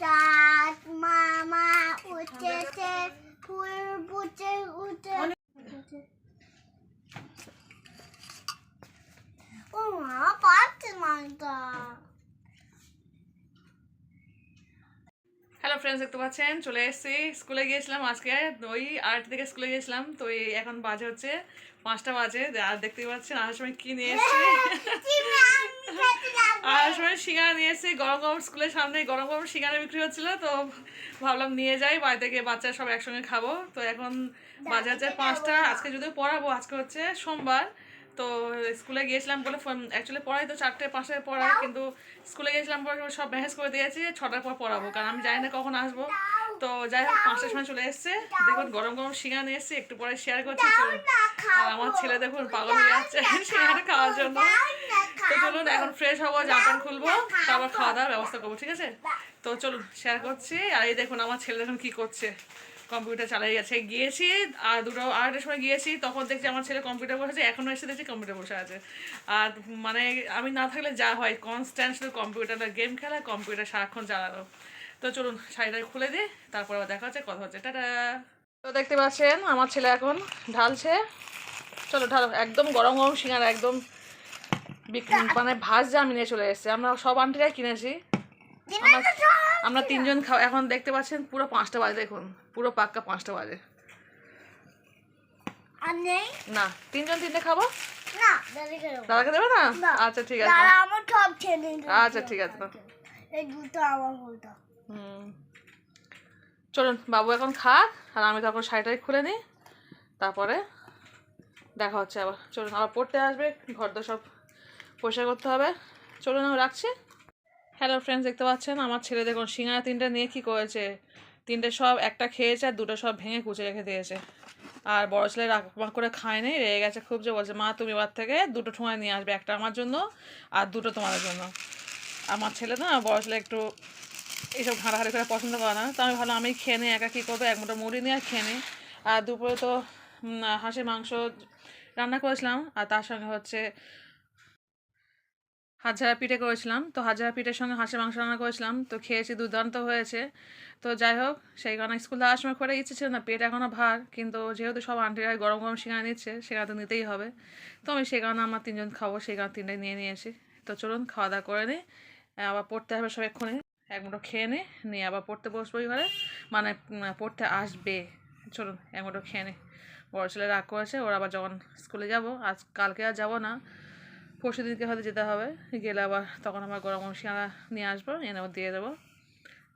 চাঁদ মামা উঠেছে ফুল উঠে। ও মা পাচ্ছে মাটা হ্যালো ফ্রেন্ডস দেখতে পাচ্ছেন? চলে এসেছি। স্কুলে গিয়েছিলাম আজকে ওই আট থেকে স্কুলে গিয়েছিলাম। তো এই এখন বাজে হচ্ছে পাঁচটা বাজে। আর দেখতেই পাচ্ছেন আসার সময় কি নিয়ে এসেছি? আর সময় নিয়ে এসেছি, গরম গরম স্কুলের সামনে, গরম গরম সিঙ্গারা বিক্রি হচ্ছিল, তো ভাবলাম নিয়ে যাই, বাড়ি থেকে বাচ্চারা সব একসঙ্গে খাব। তো এখন বাজে হচ্ছে পাঁচটা, আজকে যদিও পড়াবো, আজকে হচ্ছে সোমবার। তো স্কুলে গিয়েছিলাম বলে অ্যাকচুয়ালি পড়াই তো চারটে, পাঁচটায় পড়াই, কিন্তু স্কুলে গিয়েছিলাম বলে সব মেসেজ করে দিয়েছি, ছটার পর পড়াবো, কারণ আমি জানি না কখন আসব। তো যাই হোক, পাঁচটার সময় চলে এসছে। দেখুন, গরম গরম শিঙা নিয়ে এসছি, একটু পরে শেয়ার করছি আর আমার ছেলে দেখুন, পাগল হয়ে যাচ্ছে সিঙ্গাটা খাওয়ার জন্য। তো চলুন এখন ফ্রেশ হব জাপান খুলবো তারপর খাওয়া দাওয়ার ব্যবস্থা করব ঠিক আছে? তো চলুন শেয়ার করছি। আর এই দেখুন আমার ছেলে এখন কি করছে? কম্পিউটার চালিয়ে গেছে। গিয়েছি আর দুটো আড়াইটার সময় গিয়েছি তখন দেখছি আমার ছেলে কম্পিউটার বসেছে এখনও এসে দেখছি কম্পিউটার বসে আছে। আর মানে আমি না থাকলে যা হয় কনস্ট্যান্ট শুধু কম্পিউটারটা গেম খেলা কম্পিউটার সারাক্ষণ চালানো। তো চলুন শাড়িটা খুলে দিই তারপর আবার দেখা হচ্ছে কথা হচ্ছে টাটা। তো দেখতে পাচ্ছেন আমার ছেলে এখন ঢালছে। চলো ঢালো একদম গরম গরম সিঙ্গারা একদম মানে ভাজ যা নিয়ে চলে এসেছে আমরা সব আন্টিরাই কিনেছি। আমরা তিনজন খাও এখন দেখতে পাচ্ছেন পুরো পাঁচটা বাজে দেখুন পুরো পাক্কা পাঁচটা বাজে। না তিনজন তিনটে খাব? না দাদাকে দেবে। না। আচ্ছা ঠিক আছে। আচ্ছা ঠিক আছে চলুন বাবু এখন খাক আর আমি তখন শাড়িটাই খুলে নিই তারপরে দেখা হচ্ছে আবার। চলুন আবার পড়তে আসবে ঘর তো সব পরিষ্কার করতে হবে। চলুন, আমি রাখছি। হ্যালো ফ্রেন্ডস দেখতে পাচ্ছেন? আমার ছেলে দেখুন, সিঙ্গারা তিনটে নিয়ে কি করেছে? তিনটে সব একটা খেয়েছে আর দুটো সব ভেঙে কুচে রেখে দিয়েছে। আর বড় ছেলে রাগ করে খায়নি রেগে গেছে খুব যে বলছে, মা, তুমি এবার থেকে দুটো ঠোঁয়া নিয়ে আসবে, একটা আমার জন্য আর দুটো তোমাদের জন্য। আমার ছেলে না, বড় ছেলে একটু এইসব ঘাঁটাঘাঁটি করে পছন্দ করে না। তো আমি ভালো আমি খেয়ে নিই, একা কী করব? এক মুঠো মুড়ি নিয়ে আর খেয়ে নিই। আর দুপুরে তো হাঁসের মাংস রান্না করেছিলাম। আর তার সঙ্গে হচ্ছে হাজারা পিঠে করেছিলাম। তো হাজারা পিঠের সঙ্গে হাঁসের মাংস রান্না করেছিলাম। তো খেয়েছি, দুর্দান্ত হয়েছে। তো যাই হোক, সেই কারণে স্কুল যাওয়ার সময় করে ইচ্ছে ছিল না, পেট এখনও ভার। কিন্তু যেহেতু সব আন্টিরা গরম গরম শিঙা নিচ্ছে সেখানে তো নিতেই হবে। তো আমি সেই কারণে আমার তিনজন খাব, সেই কারণে তিনটাই নিয়ে নিয়েছি। তো চলুন, খাওয়া দাওয়া করে নিই। আবার পড়তে হবে সব এক্ষুনি। এক মুঠো খেয়ে নে নিয়ে আবার পড়তে বসবো ঘরে। মানে পড়তে আসবে। চলুন, এক মুঠো খেয়ে নে বড় ছেলে রাগ করেছে, ওরা আবার যখন স্কুলে যাব, আজ কালকে আর যাব না। পরশু দিনকে হয়তো যেতে হবে। গেলে আবার তখন আমার গরম শিঙাড়া নিয়ে আসব, এনে দিয়ে দেবো।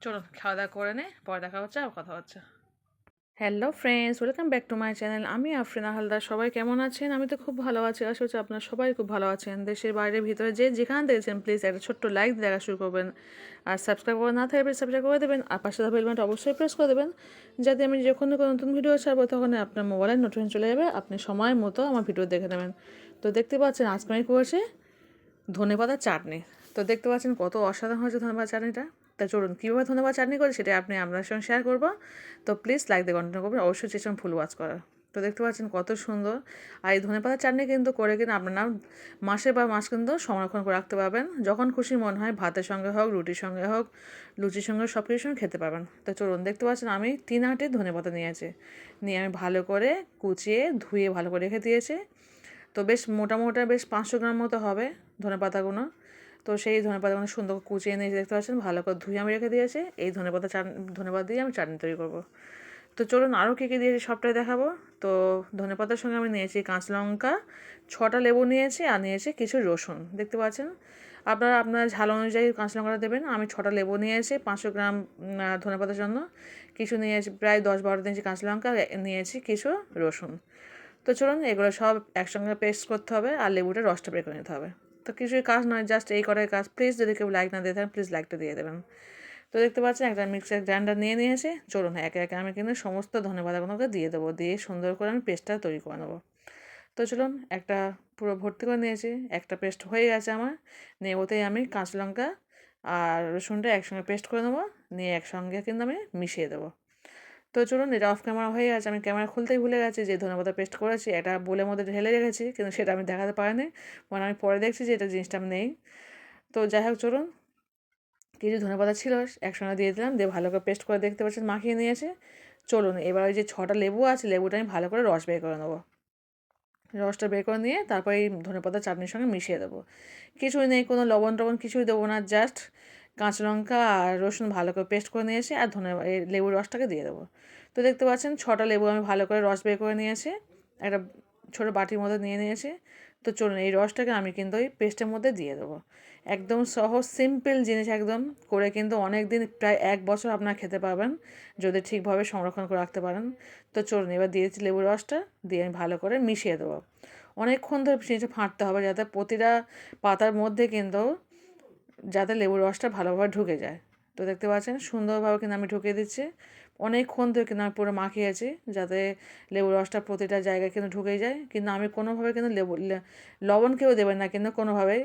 চলুন, খাওয়া দাওয়া করে নে, পরে দেখা হচ্ছে আর কথা হচ্ছে। Hello friends welcome back to my channel আমি আফরিনা হালদার। সবাই কেমন আছেন? আমি তো খুব ভালো আছি। আশা করছি আপনারা সবাই খুব ভালো আছেন। দেশের বাইরে, ভিতরে যে যেখান দেখেছেন প্লিজ একটা ছোট্ট লাইক দেখা শুরু করবেন। আর সাবস্ক্রাইব করে না থাকলে সাবস্ক্রাইব করে দেবেন। আর পাশে থাকা বেলবানটা অবশ্যই প্রেস করে দেবেন। যাতে আমি যখন কোনো নতুন ভিডিও ছাড়বো তখন আপনার মোবাইলে নোটিফিকেশন চলে যাবে। আপনি সময় মতো আমার ভিডিও দেখে নেবেন। তো দেখতে পাচ্ছেন, আজকে আমি করেছি ধনেপাতা চাটনি। তো দেখতে পাচ্ছেন কত অসাধারণ হয়েছে ধনেপাতা চাটনিটা। তা চলুন, কীভাবে ধনেপাতা চাটনি করে সেটা আপনি আপনার সঙ্গে শেয়ার করব। তো প্লিজ লাইক দিয়ে কন্টিনিউ করবেন, অবশ্যই চেষ্টা ফুল ওয়াচ করার তো দেখতে পাচ্ছেন কত সুন্দর। আর এই ধনেপাতা চাটনি কিন্তু করে কিনা আপনারা মাসে বা মাস কিন্তু সংরক্ষণ করে রাখতে পারবেন। যখন খুশি মন হয় ভাতের সঙ্গে হোক, রুটির সঙ্গে হোক, লুচির সঙ্গে সব কিছুর সঙ্গে খেতে পারবেন। তো চলুন, দেখতে পাচ্ছেন আমি তিন আটে ধনেপাতা নিয়েছি নিয়ে আমি ভালো করে কুচিয়ে, ধুয়ে ভালো করে রেখে দিয়েছি। তো বেশ মোটামোটা বেশ পাঁচশো গ্রাম মতো হবে ধনেপাতাগুলো তো সেই ধনেপাতাগুলো সুন্দর করে কুচিয়ে নিয়ে দেখতে পাচ্ছেন, ভালো করে ধুয়ে আমি রেখে দিয়েছি। এই ধনেপাতা চাট, ধনেপাতা দিয়ে আমি চাটনি তৈরি করব। তো চলুন আরও কী কী দিয়েছি সবটাই দেখাবো। তো ধনেপাতার সঙ্গে আমি নিয়েছি কাঁচা লঙ্কা, ছটা লেবু নিয়েছি আর নিয়েছি কিছু রসুন। দেখতে পাচ্ছেন? আপনারা, আপনার ঝাল অনুযায়ী কাঁচা লঙ্কাটা দেবেন। আমি ছটা লেবু নিয়েছি, পাঁচশো গ্রাম ধনেপাতার জন্য। কিছু নিয়েছি, প্রায় দশ বারো নিয়েছি কাঁচা লঙ্কা, নিয়েছি কিছু রসুন। তো চলুন, এগুলো সব একসঙ্গে পেস্ট করতে হবে আর লেবুটা রসটা বের করে নিতে হবে। তো কিছুই কাজ নয় জাস্ট এই করার কাজ। প্লিজ যদি কেউ লাইক না দিয়ে থাকেন প্লিজ লাইকটা দিয়ে দেবেন। তো দেখতে পাচ্ছেন, একটা মিক্সার গ্রাইন্ডার নিয়ে নিয়েছে। চলুন, একে একে আমি কিন্তু সমস্ত ধনেপাতাগুলোকে দিয়ে দেবো, দিয়ে সুন্দর করে আমি পেস্টটা তৈরি করে নেব। তো চলুন, একটা পুরো ভর্তি করে নিয়েছি। একটা পেস্ট হয়ে গেছে আমার। নিয়ে ওতেই আমি কাঁচা লঙ্কা আর রসুনটা একসঙ্গে পেস্ট করে নেব। নিয়ে একসঙ্গে কিন্তু আমি মিশিয়ে দেবো। তো চলুন এটা অফ ক্যামেরা হয়ে গেছে, আমি ক্যামেরা খুলতেই ভুলে গেছি যে ধনেপাতা পেস্ট করেছি, এটা বলে মধ্যে ঢেলে রেখেছি, কিন্তু সেটা আমি দেখাতে পারিনি মানে আমি পরে দেখছি যে এটা জিনিসটা নেই। তো যাই হোক চলুন, কিছু ধনেপাতা ছিল, একসঙ্গে দিয়ে দিলাম, দিয়ে ভালো করে পেস্ট করে দেখতে পাচ্ছেন, মাখিয়ে নিয়েছে। চলুন, এবার ওই যে ছটা লেবু আছে, লেবুটা আমি ভালো করে রস বের করে নেব। রসটা বের করে নিয়ে তারপর এই ধনেপাতা চাটনির সঙ্গে মিশিয়ে দেবো। কিছুই নেই, কোনো লবণ টবণ কিছুই দেবো না জাস্ট কাঁচা লঙ্কা আর রসুন ভালো করে পেস্ট করে নিয়েছি আর ধনে লেবুর রসটাকে দিয়ে দেবো। তো দেখতে পাচ্ছেন ছটা লেবু আমি ভালো করে রস বের করে নিয়েছি, একটা ছোটো বাটির মধ্যে নিয়ে নিয়েছি। তো চলুন, এই রসটাকে আমি কিন্তু ওই পেস্টের মধ্যে দিয়ে দেবো। একদম সহজ সিম্পল জিনিস একদম, করে কিন্তু অনেক দিন প্রায় এক বছর আপনারা খেতে পারবেন, যদি ঠিকভাবে সংরক্ষণ করে রাখতে পারেন। তো চলুন, এবার দিয়েছি লেবুর রসটা, দিয়ে আমি ভালো করে মিশিয়ে দেবো। অনেকক্ষণ ধরে জিনিসটা ফাটতে হবে যাতে প্রতিটা পাতার মধ্যে কিন্তু যাতে লেবুর রসটা ভালোভাবে ঢুকে যায়। তো দেখতে পাচ্ছেন, সুন্দরভাবে কিন্তু আমি ঢুকিয়ে দিচ্ছি। অনেকক্ষণ ধরে কিন্তু আমি পুরো মাখিয়েছি যাতে লেবুর রসটা প্রতিটা জায়গায় কিন্তু ঢুকে যায়। কিন্তু আমি কোনোভাবে কিন্তু লেবু লবণ কেউ দেবেন না কিন্তু কোনোভাবেই।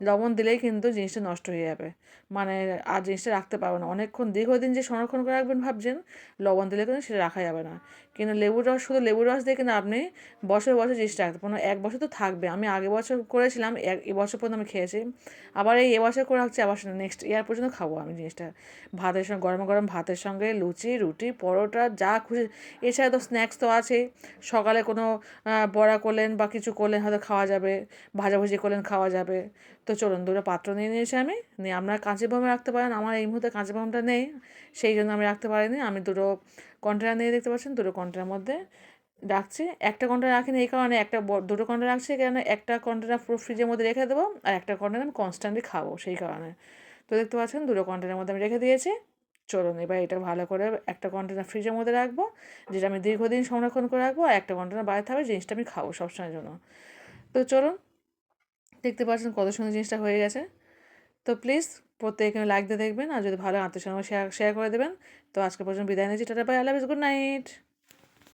লবণ দিলেই কিন্তু জিনিসটা নষ্ট হয়ে যাবে। মানে আর জিনিসটা রাখতে পারবে না। অনেকক্ষণ, দীর্ঘদিন যে সংরক্ষণ করে রাখবেন ভাবছেন, লবণ দিলে কিন্তু সেটা রাখা যাবে না। কিন্তু লেবুর রস, শুধু লেবুর রস দিয়ে কিন্তু আপনি বছর বছর জিনিসটা রাখতে পারেন এক বছর তো থাকবে। আমি আগে বছর করেছিলাম, এক এবছর পর্যন্ত আমি খেয়েছি। আবার এই এবছর করে রাখছি, আবার নেক্সট ইয়ার পর্যন্ত খাব আমি জিনিসটা। ভাতের সঙ্গে, গরম গরম ভাতের সঙ্গে, লুচি, রুটি, পরোটা, যা খুশি। এছাড়া তো স্ন্যাক্স তো আছে সকালে কোনো বড়া করলেন বা কিছু করলেন, হয়তো খাওয়া যাবে। ভাজাভুজি করলেন, খাওয়া যাবে। তো চলুন, দুটো পাত্র নিয়ে নিয়েছি আমি। নিয়ে আপনারা কাঁচের বোমে রাখতে পারেন, আমার এই মুহূর্তে কাঁচের বোমটা নেই, সেই জন্য আমি রাখতে পারিনি। আমি দুটো কন্টেনার নিয়ে দেখতে পাচ্ছেন, দুটো কন্টেনার মধ্যে রাখছি। একটা কন্টেনার রাখিনি এই কারণে, একটা দুটো কন্টেনার রাখছি কারণ একটা কন্টেনার পুরো ফ্রিজের মধ্যে রেখে দেবো আর একটা কন্টেনার আমি কনস্ট্যান্টলি খাব সেই কারণে। তো দেখতে পাচ্ছেন, দুটো কন্টেনারের মধ্যে আমি রেখে দিয়েছি। চলুন, এবার এটা ভালো করে একটা কন্টেনার ফ্রিজের মধ্যে রাখব, যেটা আমি দীর্ঘদিন সংরক্ষণ করে রাখব, আর একটা কন্টেনার বাইরে থাকবে, জিনিসটা আমি খাব সবসময়ের জন্য। তো চলুন দেখতে পাচ্ছেন কত সুন্দর জিনিসটা হয়ে গেছে। তো প্লিজ প্রত্যেকে লাইক দিয়ে দেখবেন, আর যদি ভালো আত্মীয় শেয়ার শেয়ার করে দেবেন। তো আজকে পর্যন্ত বিদায় নিচ্ছি, টাটা বাই আল্লাহ গুড নাইট